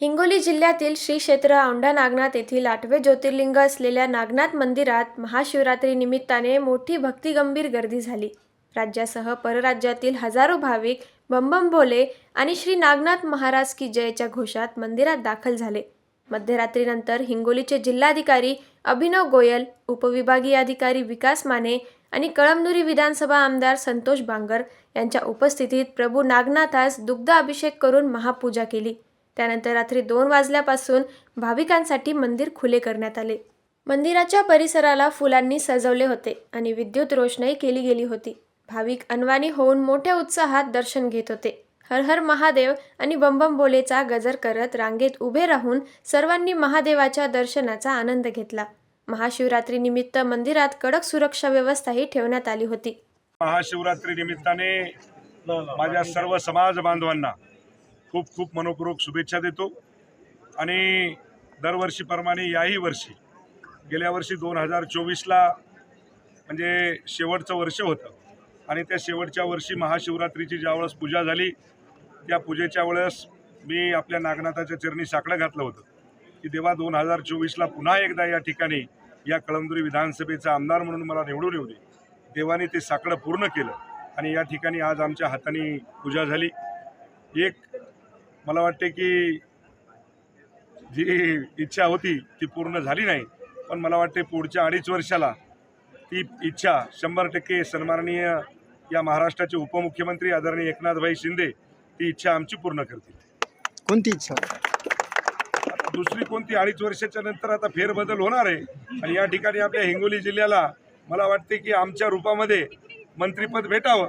हिंगोली जिल्ह्यातील श्री क्षेत्र औंढा नागनाथ येथील आठवे ज्योतिर्लिंग असलेल्या नागनाथ मंदिरात महाशिवरात्री निमित्ताने मोठी भक्तिगंभीर गर्दी झाली. राज्यासह परराज्यातील हजारो भाविक बंबम भोले आणि श्री नागनाथ महाराज की जयच्या घोषात मंदिरात दाखल झाले. मध्यरात्रीनंतर हिंगोलीचे जिल्हाधिकारी अभिनव गोयल उपविभागीय अधिकारी विकास माने आणि कळमनुरी विधानसभा आमदार संतोष बांगर यांच्या उपस्थितीत प्रभू नागनाथास दुग्ध अभिषेक करून महापूजा केली. त्यानंतर रात्री दोन वाजल्यापासून भाविकांसाठी मंदिर खुले करण्यात आले. मंदिराच्या परिसराला फुलांनी सजवले होते आणि विद्युत रोषणाई केली गेली होती. भाविक अनवाणी होऊन मोठ्या उत्साहात दर्शन घेत होते. हर हर महादेव आणि बंबम बोलेचा गजर करत रांगेत उभे राहून सर्वांनी महादेवाच्या दर्शनाचा आनंद घेतला. महाशिवरात्री निमित्त मंदिरात कडक सुरक्षा व्यवस्थाही ठेवण्यात आली होती. महाशिवरात्री निमित्ताने माझ्या सर्व समाज बांधवांना खूप खूप मनपूर्वक शुभेच्छा देतो. आणि दरवर्षीप्रमाणे याही वर्षी गेल्या वर्षी दोन हजार चोवीसला म्हणजे शेवटचं वर्ष होतं. आणि त्या शेवटच्या वर्षी महाशिवरात्रीची ज्यावेळेस पूजा झाली त्या पूजेच्या वेळेस मी आपल्या नागनाथाच्या चरणी साकडं घातलं होतं. की देवा दोन हजार चोवीसला पुन्हा एकदा या ठिकाणी या कळमदुरी विधानसभेचा आमदार म्हणून मला निवडून येऊ दे. देवाने ते साकडं पूर्ण केलं आणि या ठिकाणी आज आमच्या हाताने पूजा झाली. एक मला वाटते की जी इच्छा होती ती पूर्ण झाली नाही. पण मला वाटते पुढच्या अडीच वर्षाला ती इच्छा शंभर टक्के सन्माननीय या महाराष्ट्राचे उपमुख्यमंत्री आदरणीय एकनाथभाई शिंदे ती इच्छा आमची पूर्ण करतील. कोणती इच्छा? दुसरी कोणती अडीच वर्षाच्या नंतर आता फेरबदल होणार आहे? आणि या ठिकाणी आपल्या हिंगोली जिल्ह्याला मला वाटते की आमच्या रूपामध्ये मंत्रिपद भेटावं.